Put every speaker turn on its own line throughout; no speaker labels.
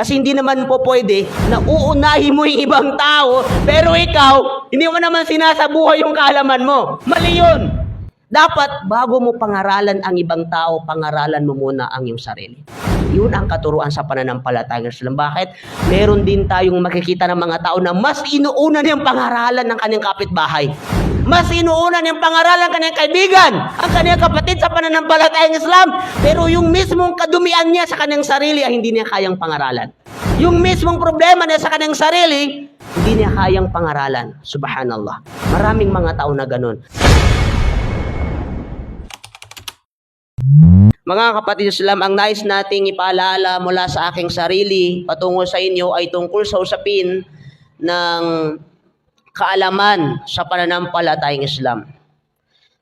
Kasi hindi naman po pwede na uunahin mo yung ibang tao, pero ikaw, hindi mo naman sinasabuhay yung kaalaman mo. Mali yun. Dapat, bago mo pangaralan ang ibang tao, pangaralan mo muna ang iyong sarili. Yun ang katuruan sa pananampalataya ng. Bakit? Meron din tayong makikita ng mga tao na mas inuunan yung pangaralan ng kanyang kapitbahay. Mas inuunan yung pangaralan ng kanyang kaibigan, ang kanyang kapatid sa pananampalatayang Islam. Pero yung mismong kadumian niya sa kanyang sarili ay hindi niya kayang pangaralan. Yung mismong problema niya sa kanyang sarili, hindi niya kayang pangaralan. Subhanallah. Maraming mga tao na ganun. Mga kapatid Islam, ang nais nating ipaalala mula sa aking sarili patungo sa inyo ay tungkol sa usapin ng kaalaman sa pananampalatayang Islam.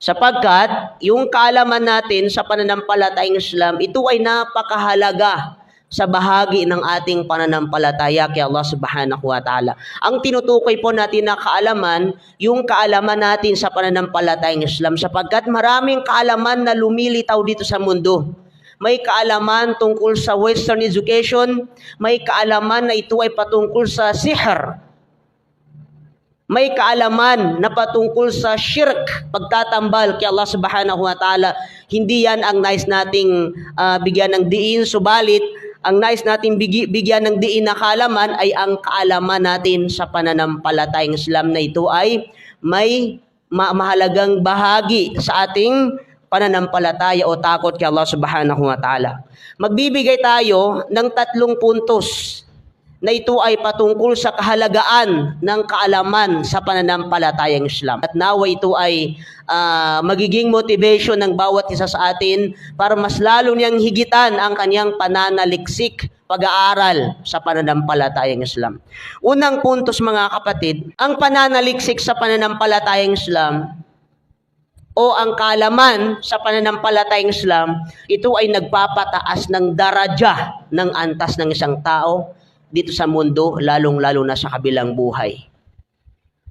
Sapagkat yung kaalaman natin sa pananampalatayang Islam, ito ay napakahalaga sa bahagi ng ating pananampalataya kay Allah Subhanahu wa Ta'ala. Ang tinutukoy po natin na kaalaman, yung kaalaman natin sa pananampalatayang Islam sapagkat maraming kaalaman na lumilitaw dito sa mundo. May kaalaman tungkol sa western education, may kaalaman na ito ay patungkol sa sihr, may kaalaman na patungkol sa shirk, pagtatambal kay Allah Subhanahu wa Ta'ala. Hindi yan ang nais nating ah, bigyan ng diin, subalit ang nais nating bigi- bigyan ng diin na kaalaman ay ang kaalaman natin sa pananampalatayang Islam na ito ay may ma- mahalagang bahagi sa ating pananampalataya o takot kay Allah Subhanahu wa Ta'ala. Magbibigay tayo ng tatlong puntos na ito ay patungkol sa kahalagaan ng kaalaman sa pananampalatayang Islam. At nawa ito ay ah, magiging motivation ng bawat isa sa atin para mas lalo niyang higitan ang kanyang pananaliksik pag-aaral sa pananampalatayang Islam. Unang puntos mga kapatid, ang pananaliksik sa pananampalatayang Islam o ang kaalaman sa pananampalatayang Islam, ito ay nagpapataas ng daraja ng antas ng isang tao dito sa mundo, lalong-lalo na sa kabilang buhay.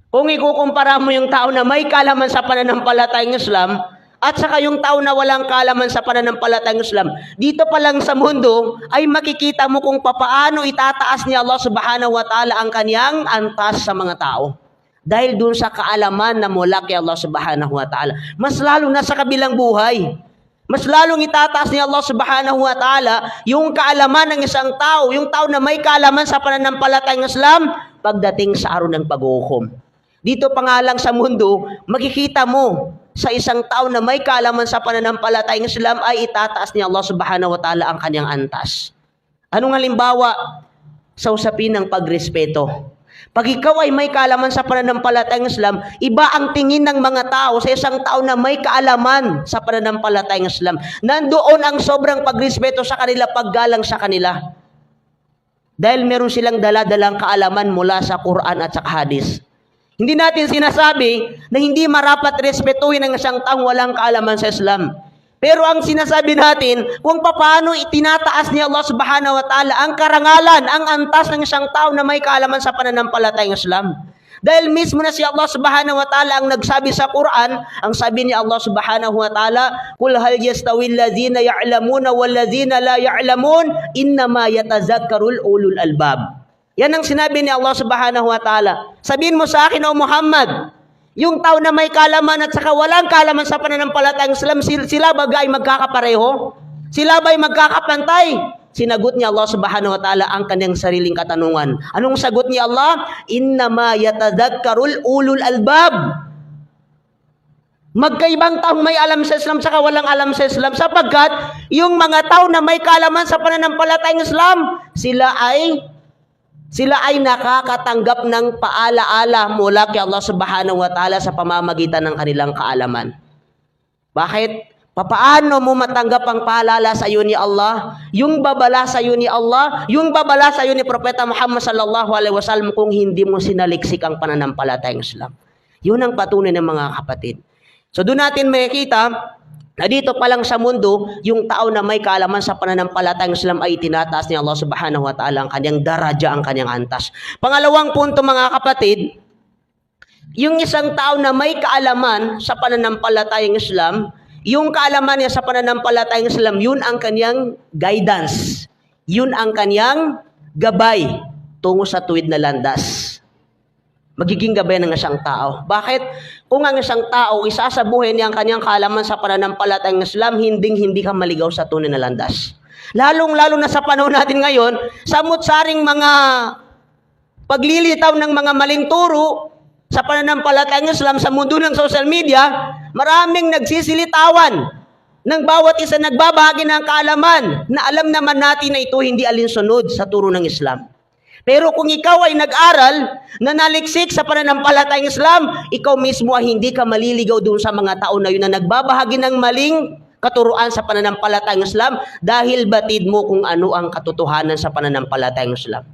Kung ikukumpara mo yung tao na may kaalaman sa pananampalatayang Islam at saka yung tao na walang kaalaman sa pananampalatayang Islam, dito pa lang sa mundo ay makikita mo kung papaano itataas ni Allah subhanahu wa ta'ala ang kanyang antas sa mga tao. Dahil dun sa kaalaman na mula kay Allah subhanahu wa ta'ala. Mas lalo na sa kabilang buhay. Mas lalong itataas ni Allah subhanahu wa ta'ala yung kaalaman ng isang tao, yung tao na may kaalaman sa pananampalatayang Islam, pagdating sa araw ng paghukom. Dito pa nga lang sa mundo, makikita mo sa isang tao na may kaalaman sa pananampalatayang Islam ay itataas ni Allah subhanahu wa ta'ala ang kanyang antas. Anong halimbawa sa usapin ng pagrespeto? Pag ikaw ay may kaalaman sa pananampalatayang Islam, iba ang tingin ng mga tao sa isang tao na may kaalaman sa pananampalatayang Islam. Nandoon ang sobrang pagrespeto sa kanila, paggalang sa kanila. Dahil meron silang daladalang kaalaman mula sa Quran at sa Hadis. Hindi natin sinasabi na hindi marapat respetuhin ang isang taong walang kaalaman sa Islam. Pero ang sinasabi natin, kung paano itinataas ni Allah subhanahu wa ta'ala ang karangalan, ang antas ng isang tao na may kaalaman sa pananampalatayang Islam. Dahil mismo na si Allah subhanahu wa ta'ala ang nagsabi sa Quran, ang sabi ni Allah subhanahu wa ta'ala, Kul hal yastawi alladhina ya'lamuna walladhina la ya'lamun, innama yatazakkarul ulul albab. Yan ang sinabi ni Allah subhanahu wa ta'ala. Sabihin mo sa akin, O Muhammad, yung tao na may kalaman at saka walang kalaman sa pananampalatayang Islam, sil- sila ba ay magkakapareho? Sila ba ay magkakapantay? Sinagot niya Allah subhanahu wa ta'ala ang kanyang sariling katanungan. Anong sagot ni Allah? Innama yatadhakkarul ulul albab. Magkaibang taong may alam sa Islam saka walang alam sa Islam sapagkat yung mga tao na may kalaman sa pananampalatayang Islam, sila ay sila ay nakakatanggap ng paalaala mula kay Allah Subhanahu wa Ta'ala sa pamamagitan ng kanilang kaalaman. Bakit? Papaano mo matanggap ang paalala sa iyo ni Allah? Yung babala sa iyo ni Allah, yung babala sa iyo ni Propeta Muhammad sallallahu alaihi wasallam kung hindi mo sinaliksik ang pananampalatayang Islam. Yun ang patunay ng mga kapatid. So doon natin makikita na dito pa lang sa mundo, yung tao na may kaalaman sa pananampalatayang Islam ay tinataas ni Allah subhanahu wa ta'ala ang kanyang daraja, ang kanyang antas. Pangalawang punto mga kapatid, yung isang tao na may kaalaman sa pananampalatayang Islam, yung kaalaman niya sa pananampalatayang Islam, yun ang kanyang guidance. Yun ang kanyang gabay tungo sa tuwid na landas. Magiging gabay ng isang tao. Bakit? Kung ang isang tao isasabuhin niya ang kanyang kaalaman sa pananampalatayang Islam, hinding-hindi ka maligaw sa tunay na landas. Lalong-lalo na sa panahon natin ngayon, samot-saring mga paglilitaw ng mga maling turo sa pananampalatayang Islam sa mundo ng social media, maraming nagsisilitawan ng bawat isa nagbabahagi ng kaalaman na alam naman natin na ito hindi alinsunod sa turo ng Islam. Pero kung ikaw ay nag-aral na naliksik sa pananampalatayang Islam, ikaw mismo ay hindi ka maliligaw doon sa mga tao na yun na nagbabahagi ng maling katuruan sa pananampalatayang Islam dahil batid mo kung ano ang katotohanan sa pananampalatayang Islam.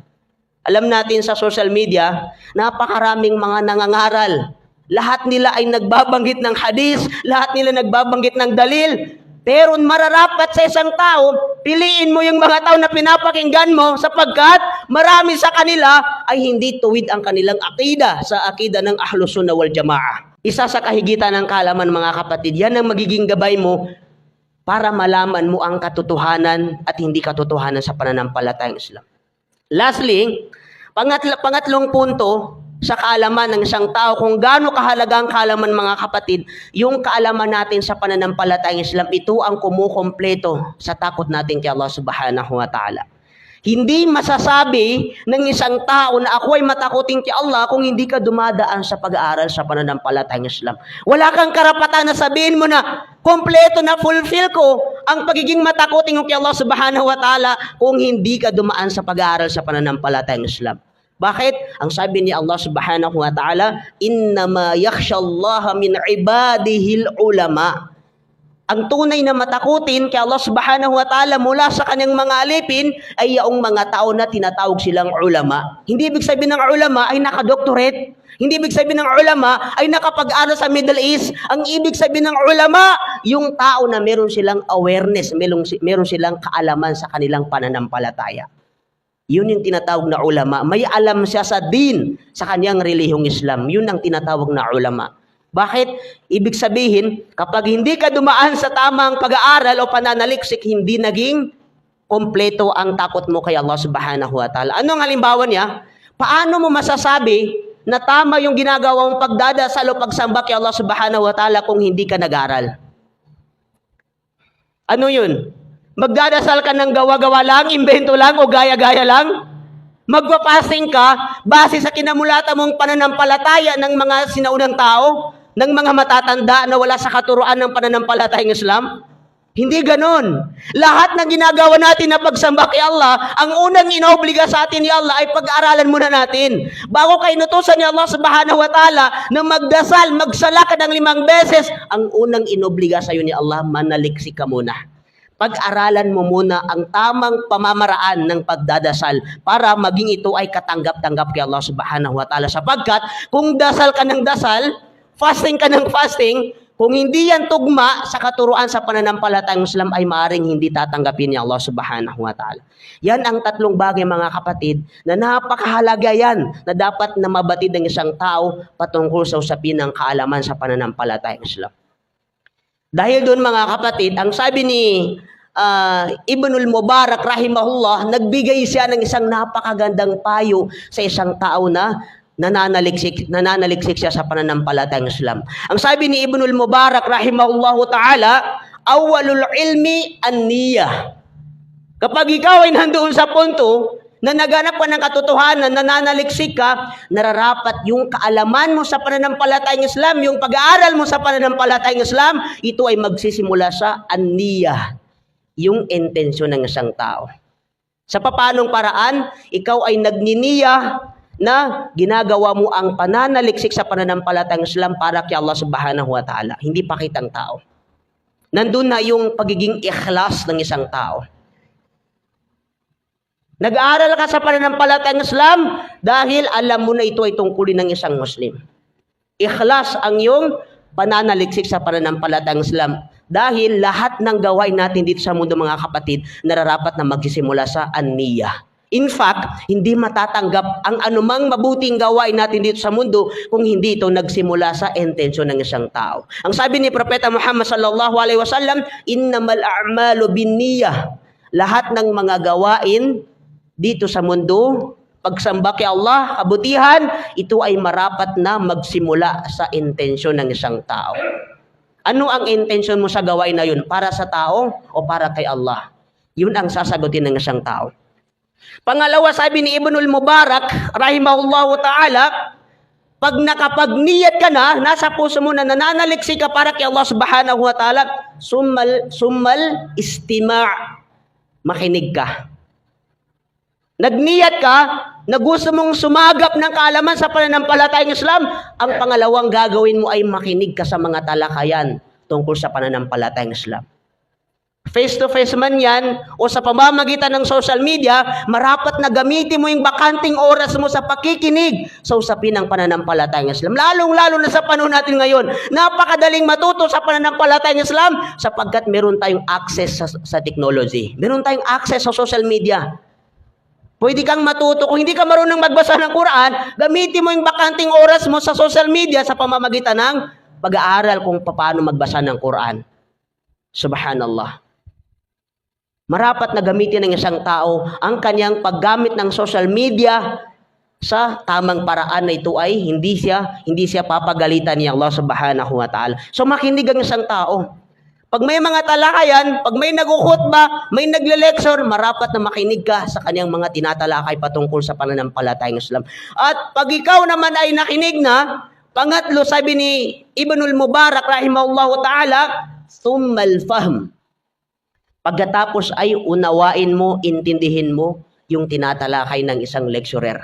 Alam natin sa social media, napakaraming mga nangangaral. Lahat nila ay nagbabanggit ng hadis, lahat nila nagbabanggit ng dalil. Pero mararapat sa isang tao, piliin mo yung mga tao na pinapakinggan mo sapagkat marami sa kanila ay hindi tuwid ang kanilang akida sa akida ng Ahlus Sunnah wal Jamaah. Isa sa kahigitan ng kalaman mga kapatid, yan ang magiging gabay mo para malaman mo ang katotohanan at hindi katotohanan sa pananampalatayang Islam. Lastly, pangatlo, pangatlong punto sa kaalaman ng isang tao kung gaano kahalaga ang kaalaman mga kapatid, yung kaalaman natin sa pananampalatayang Islam, ito ang kumukompleto sa takot natin kay Allah subhanahu wa ta'ala. Hindi masasabi ng isang tao na ako ay matakotin kay Allah kung hindi ka dumadaan sa pag-aaral sa pananampalatayang Islam. Wala kang karapatan na sabihin mo na kompleto na fulfill ko ang pagiging matakotin ko kay Allah subhanahu wa ta'ala kung hindi ka dumaan sa pag-aaral sa pananampalatayang Islam. Bakit? Ang sabi ni Allah subhanahu wa ta'ala, Innama yakhshallaha min ibadihil ulama. Ang tunay na matakutin kay Allah subhanahu wa ta'ala mula sa kanyang mga alipin ay yaong mga tao na tinatawag silang ulama. Hindi ibig sabihin ng ulama ay nakadoktorate. Hindi ibig sabihin ng ulama ay nakapag-aral sa Middle East. Ang ibig sabihin ng ulama, yung tao na meron silang awareness, meron, meron silang kaalaman sa kanilang pananampalataya. Yun yung tinatawag na ulama. May alam siya sa din sa kanyang relihiyong Islam. Yun ang tinatawag na ulama. Bakit? Ibig sabihin, kapag hindi ka dumaan sa tamang pag-aaral o pananaliksik, hindi naging kompleto ang takot mo kay Allah subhanahu wa ta'ala. Ano ang halimbawa niya? Paano mo masasabi na tama yung ginagawa mong pagdadasal o pagsamba kay Allah subhanahu wa ta'ala kung hindi ka nag-aral? Ano yun? Magdadasal ka ng gawa-gawa lang, imbento lang o gaya-gaya lang? Magpapasing ka base sa kinamulata mong pananampalataya ng mga sinaunang tao, ng mga matatanda na wala sa katuruan ng pananampalatayang Islam? Hindi ganon. Lahat ng ginagawa natin na pagsamba kay Allah, ang unang inobliga sa atin ni Allah ay pag-aralan muna natin. Bago ka inutusan ni Allah subhanahu wa ta'ala na magdasal, magsala ka ng limang beses, ang unang inobliga sa iyo ni Allah, manaliksi ka muna. Pag-aralan mo muna ang tamang pamamaraan ng pagdadasal para maging ito ay katanggap-tanggap kay Allah subhanahu wa ta'ala. Sapagkat kung dasal ka ng dasal, fasting ka ng fasting, kung hindi yan tugma sa katuruan sa pananampalatayang Islam ay maaring hindi tatanggapin ni Allah subhanahu wa ta'ala. Yan ang tatlong bagay mga kapatid na napakahalaga yan na dapat na mabatid ng isang tao patungkol sa usapin ng kaalaman sa pananampalatayang Islam. Dahil doon mga kapatid, ang sabi ni uh, Ibnul Mubarak rahimahullah, nagbigay siya ng isang napakagandang payo sa isang tao na nananaliksik, nananaliksik siya sa pananampalatayang Islam. Ang sabi ni Ibnul Mubarak rahimahullah ta'ala, awalul ilmi an-niyah. Kapag ikaw ay nandoon sa punto na naganap ka ng katotohanan, nananaliksik ka, nararapat yung kaalaman mo sa pananampalatayang Islam, yung pag-aaral mo sa pananampalatayang Islam, ito ay magsisimula sa an-niyah, yung intensyon ng isang tao. Sa papanong paraan, ikaw ay nagniniya na ginagawa mo ang pananaliksik sa pananampalatayang Islam para kay Allah subhanahu wa ta'ala. Hindi pakitang tao. Nandun na yung pagiging ikhlas ng isang tao. Nag-aaral ka sa pananampalatayang Islam dahil alam mo na ito ay tungkulin ng isang Muslim. Ikhlas ang iyong pananaliksik sa pananampalatayang Islam dahil lahat ng gawain natin dito sa mundo mga kapatid nararapat na magsisimula sa aniya. In fact, hindi matatanggap ang anumang mabuting gawain natin dito sa mundo kung hindi ito nagsimula sa intensyon ng isang tao. Ang sabi ni Propeta Muhammad sallallahu alaihi wasallam, "Innamal a'malu binniyah." Lahat ng mga gawain dito sa mundo, pagsamba kay Allah, kabutihan, ito ay marapat na magsimula sa intensyon ng isang tao. Ano ang intensyon mo sa gawain na yun? Para sa tao o para kay Allah? Yun ang sasagutin ng isang tao. Pangalawa, sabi ni Ibnul Mubarak, rahimahullahu ta'ala, pag nakapagniyat ka na, nasa puso mo na nananaliksi ka para kay Allah subhanahu wa ta'ala, summal, summal istima' makinig ka. Nagniyat ka, na gusto mong sumagap ng kaalaman sa pananampalatayang Islam, ang pangalawang gagawin mo ay makinig ka sa mga talakayan tungkol sa pananampalatayang Islam. Face-to-face man yan o sa pamamagitan ng social media, marapat na gamitin mo yung bakanting oras mo sa pakikinig sa usapin ng pananampalatayang Islam. Lalong-lalo na sa panahon natin ngayon, napakadaling matuto sa pananampalatayang Islam sapagkat meron tayong access sa, sa technology. Meron tayong access sa social media. Pwede kang matuto. Kung hindi ka marunong magbasa ng Quran, gamitin mo yung bakanting oras mo sa social media sa pamamagitan ng pag-aaral kung paano magbasa ng Quran. Subhanallah. Marapat na gamitin ng isang tao ang kanyang paggamit ng social media sa tamang paraan na ito ay hindi siya hindi siya papagalitan ni Allah Subhanahu wa Ta'ala. So makinig ang isang tao. Pag may mga talakayan, pag may nagukutba, may nagle-lecture, marapat na makinig ka sa kanyang mga tinatalakay patungkol sa pananampalatayang Islam. At pag ikaw naman ay nakinig na, pangatlo, sabi ni Ibnul Mubarak, rahimahullahu ta'ala, thummal fahm. Pagkatapos ay unawain mo, intindihin mo yung tinatalakay ng isang lecturer.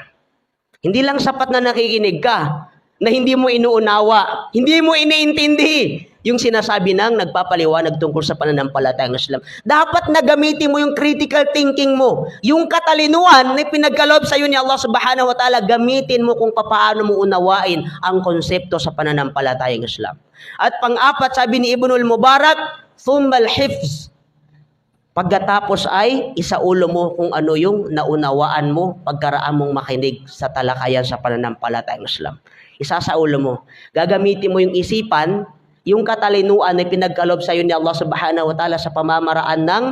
Hindi lang sapat na nakikinig ka, na hindi mo inuunawa, hindi mo iniintindi yung sinasabi ng nagpapaliwanag tungkol sa pananampalatayang Islam. Dapat na gamitin mo yung critical thinking mo, yung katalinuhan na pinagkaloob sa iyo ni Allah Subhanahu wa Ta'ala, gamitin mo kung paano mo unawain ang konsepto sa pananampalatayang Islam. At pang-apat, sabi ni Ibnul Mubarak, thummal hifz. Pagkatapos ay isaulo mo kung ano yung naunawaan mo pagkaraan mong makinig sa talakayan sa pananampalatayang Islam. Isa sa ulo mo. Gagamitin mo yung isipan, yung katalinuan na pinagkalob sa iyo ni Allah Subhanahu wa Ta'ala sa pamamaraan ng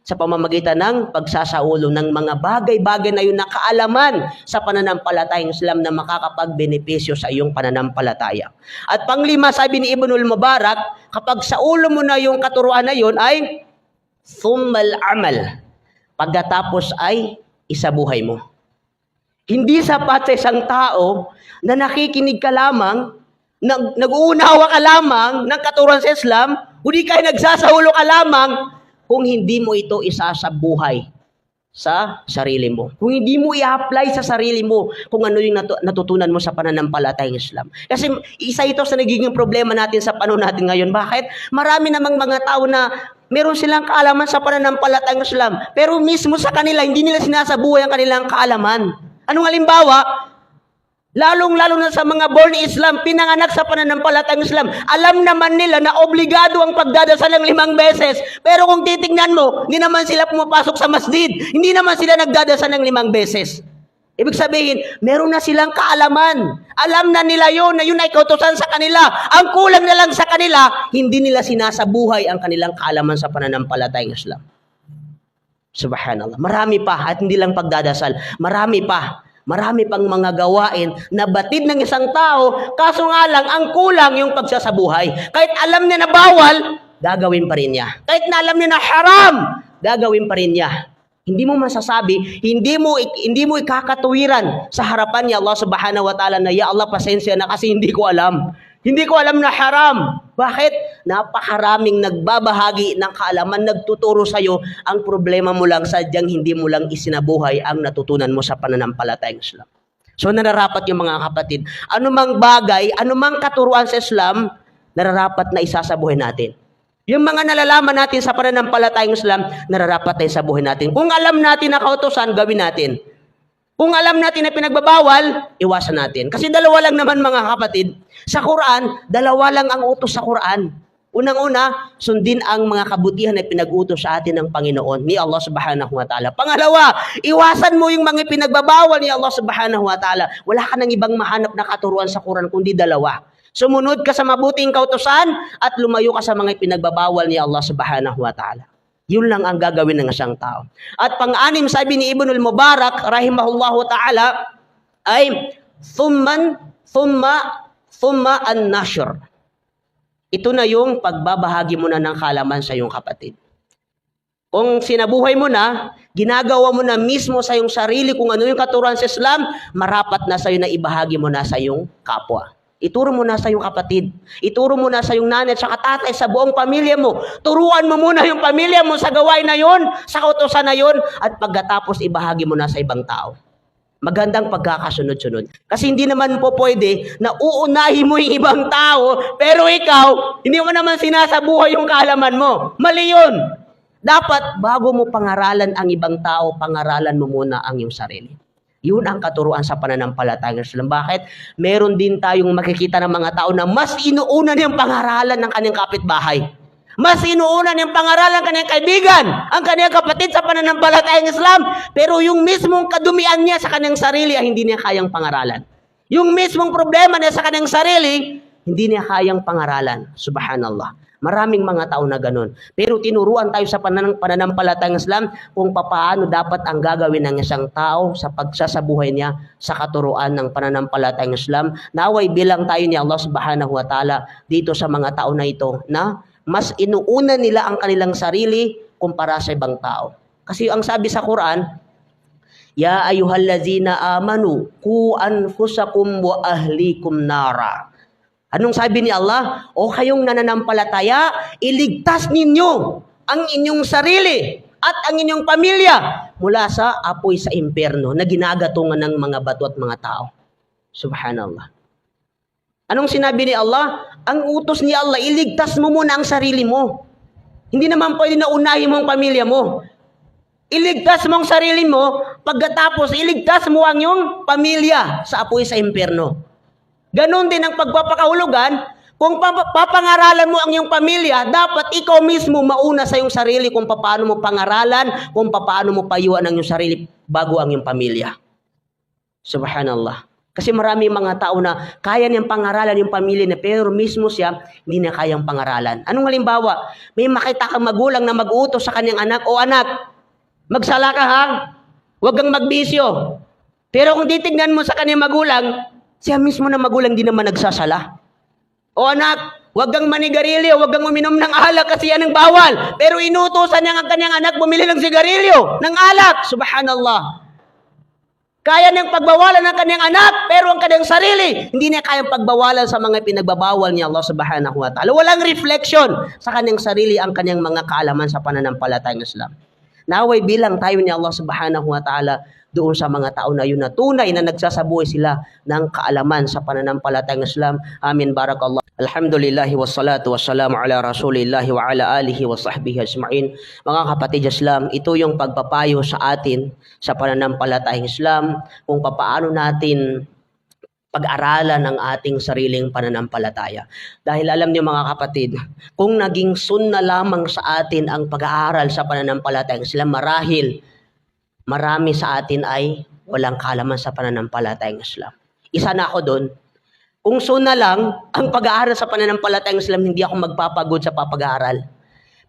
sa pamamagitan ng pagsasaulo ng mga bagay-bagay na yun na kaalaman sa pananampalatayang Islam na makakapagbenepisyo sa iyong pananampalataya. At panglima, sabi ni Ibnul Mubarak, kapag sa ulo mo na yung katuruan na yun ay thummal amal. Pagkatapos ay isabuhay mo. Hindi sapat sa isang tao na nakikinig ka lamang, nag, nag-uunawa ka lamang ng katuruan sa Islam, kundi ka nagsasahulo ka lamang kung hindi mo ito isasabuhay sa sarili mo. Kung hindi mo i-apply sa sarili mo kung ano yung natu- natutunan mo sa pananampalatayang Islam. Kasi isa ito sa nagiging problema natin sa panahon natin ngayon. Bakit? Marami namang mga tao na meron silang kaalaman sa pananampalatayang Islam. Pero mismo sa kanila, hindi nila sinasabuhay ang kanilang kaalaman. Anong halimbawa? Lalong-lalo na sa mga born Islam, pinanganak sa pananampalatayang Islam, alam naman nila na obligado ang pagdadasal ng limang beses. Pero kung titingnan mo, hindi naman sila pumapasok sa masjid. Hindi naman sila nagdadasal ng limang beses. Ibig sabihin, meron na silang kaalaman. Alam na nila yon na yun ay kautosan sa kanila. Ang kulang na lang sa kanila, hindi nila sinasabuhay ang kanilang kaalaman sa pananampalatayang Islam. Subhanallah. Marami pa at hindi lang pagdadasal. Marami pa. Marami pang mga gawain na batid ng isang tao, kaso nga lang, ang kulang yung pagsasabuhay. Kahit alam niya na bawal, gagawin pa rin niya. Kahit na alam niya na haram, gagawin pa rin niya. Hindi mo masasabi, hindi mo hindi mo ikakatuwiran sa harapan ni Allah Subhanahu wa Ta'ala na ya Allah pasensya na kasi hindi ko alam. Hindi ko alam na haram. Bakit? Napakaraming nagbabahagi ng kaalaman, nagtuturo sa iyo. Ang problema mo lang, sadyang hindi mo lang isinabuhay ang natutunan mo sa pananampalatayang Islam. So nararapat yung mga kapatid, anumang bagay, anumang katuruan sa Islam, nararapat na isasabuhay natin. Yung mga nalalaman natin sa pananampalatayang Islam, nararapat tayo sa buhay natin. Kung alam natin na kautosan, gawin natin. Kung alam natin na pinagbabawal, iwasan natin. Kasi dalawa lang naman mga kapatid. Sa Quran, dalawa lang ang utos sa Quran. Unang-una, sundin ang mga kabutihan na pinag-utos sa atin ng Panginoon, ni Allah subhanahu wa ta'ala. Pangalawa, iwasan mo yung mga pinagbabawal ni Allah subhanahu wa ta'ala. Wala ka nang ibang mahanap na katuruan sa Quran, kundi dalawa. Sumunod ka sa mabuting kautosan at lumayo ka sa mga pinagbabawal ni Allah subhanahu wa ta'ala. Yun lang ang gagawin ng isang tao. At pang-anim, sabi ni Ibnul Mubarak, rahimahullahu ta'ala, ay thumman, thumma, thumma an-nashr. Ito na yung pagbabahagi mo na ng kalaman sa iyong kapatid. Kung sinabuhay mo na, ginagawa mo na mismo sa iyong sarili kung ano yung katuruan sa Islam, marapat na sa iyo na ibahagi mo na sa iyong kapwa. Ituro mo na sa iyong kapatid. Ituro mo na sa iyong nanay at saka tatay sa buong pamilya mo. Turuan mo muna yung pamilya mo sa gawain na yon, sa kautosan na yon, at pagkatapos ibahagi mo na sa ibang tao. Magandang pagkakasunod-sunod. Kasi hindi naman po pwede na uunahin mo yung ibang tao, pero ikaw, hindi mo naman sinasabuhay yung kaalaman mo. Mali yun. Dapat, bago mo pangaralan ang ibang tao, pangaralan mo muna ang iyong sarili. Yun ang katuruan sa pananampalataya ng Islam. Bakit? Meron din tayong makikita ng mga tao na mas inuunan yung pangaralan ng kanyang kapitbahay. Mas inuunan yung pangaralan ng kanyang kaibigan, ang kanyang kapatid sa pananampalatayang Islam. Pero yung mismong kadumian niya sa kanyang sarili ay hindi niya kayang pangaralan. Yung mismong problema niya sa kanyang sarili, hindi niya kayang pangaralan. Subhanallah. Maraming mga tao na ganun. Pero tinuruan tayo sa pananang, pananampalatayang Islam kung paano dapat ang gagawin ng isang tao sa pagsasabuhay niya sa katuruan ng pananampalatayang Islam. Naway bilang tayo ni Allah subhanahu wa ta'ala dito sa mga tao na ito na mas inuuna nila ang kanilang sarili kumpara sa ibang tao. Kasi ang sabi sa Quran, Ya ayuhallazina amanu ku anfusakum wa ahlikum nara. Anong sabi ni Allah? O kayong nananampalataya, iligtas ninyo ang inyong sarili at ang inyong pamilya mula sa apoy sa impyerno na ginagatungan ng mga bato at mga tao. Subhanallah. Anong sinabi ni Allah? Ang utos ni Allah, iligtas mo muna ang sarili mo. Hindi naman pwede na unahin mo ang pamilya mo. Iligtas mo ang sarili mo, pagkatapos iligtas mo ang iyong pamilya sa apoy sa impyerno. Ganon din ang pagpapakahulugan. Kung pap- papangaralan mo ang iyong pamilya, dapat ikaw mismo mauna sa iyong sarili kung paano mo pangaralan, kung paano mo payuan ang iyong sarili bago ang iyong pamilya. Subhanallah. Kasi marami mga tao na kaya niyang pangaralan yung pamilya na pero mismo siya hindi na kayang pangaralan. Anong halimbawa? May makita kang magulang na mag-uutos sa kanyang anak, o anak, magsala ka ha, huwag kang magbisyo. Pero kung titignan mo sa kanyang magulang, siya mismo na magulang di naman nagsasala. O anak, huwag kang manigarilyo, huwag kang uminom ng alak kasi yan ang bawal. Pero inutosan niya ang kanyang anak bumili ng sigarilyo, ng alak. Subhanallah. Kaya niyang pagbawalan ng kanyang anak, pero ang kanyang sarili, hindi niya kayang pagbawalan sa mga pinagbabawal niya Allah subhanahu wa ta'ala. Walang reflection sa kanyang sarili ang kanyang mga kaalaman sa pananampalatayang Islam. Naway bilang tayo ni Allah subhanahu wa ta'ala doon sa mga tao na yun na tunay na nagsasabuhay sila ng kaalaman sa pananampalatayang Islam. Amin. Barakallah. Alhamdulillahi wassalatu wassalamu ala rasulillahi wa ala alihi wa sahbihi ajma'in. Mga kapatid Islam, ito yung pagpapayo sa atin sa pananampalatayang Islam kung papaano natin pag-aralan ang ating sariling pananampalataya. Dahil alam niyo mga kapatid, kung naging sunna lamang sa atin ang pag-aaral sa pananampalatayang Islam, marahil marami sa atin ay walang kalaman sa pananampalatayang Islam. Isa na ako doon. Kung sunna lang ang pag-aaral sa pananampalatayang Islam, hindi ako magpapagod sa papag-aaral.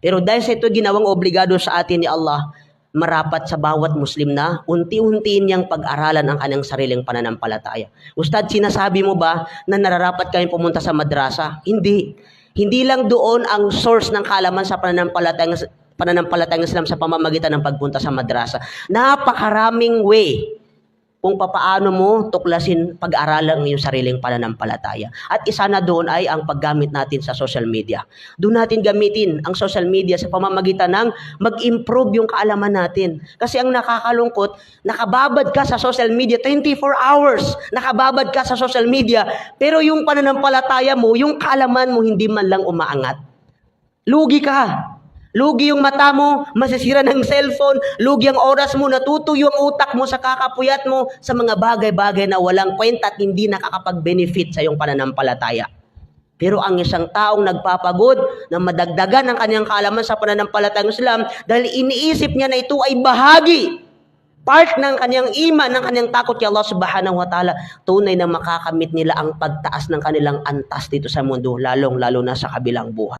Pero dahil sa ito ginawang obligado sa atin ni Allah, marapat sa bawat Muslim na unti-unti niyang pag-aralan ang kanyang sariling pananampalataya. Ustad, sinasabi mo ba na nararapat kami pumunta sa madrasa? Hindi. Hindi lang doon ang source ng kalaman sa pananampalatayang pananampalatayang Islam sa pamamagitan ng pagpunta sa madrasa. Napakaraming way kung papaano mo tuklasin pag-aralan ng iyong sariling pananampalataya. At isa na doon ay ang paggamit natin sa social media. Doon natin gamitin ang social media sa pamamagitan ng mag-improve yung kaalaman natin. Kasi ang nakakalungkot, nakababad ka sa social media 24 hours. Nakababad ka sa social media, pero yung pananampalataya mo, yung kaalaman mo hindi man lang umaangat. Lugi ka. Lugi yung mata mo, masisira ng cellphone, lugi ang oras mo, natutuyo ang utak mo sa kakapuyat mo sa mga bagay-bagay na walang kwenta at hindi nakakapag-benefit sa iyong pananampalataya. Pero ang isang taong nagpapagod na madagdagan ang kanyang kaalaman sa pananampalatayang Islam dahil iniisip niya na ito ay bahagi part ng kanyang iman, ng kanyang takot kay Allah subhanahu wa ta'ala, tunay na makakamit nila ang pagtaas ng kanilang antas dito sa mundo, lalong-lalo na sa kabilang buhay.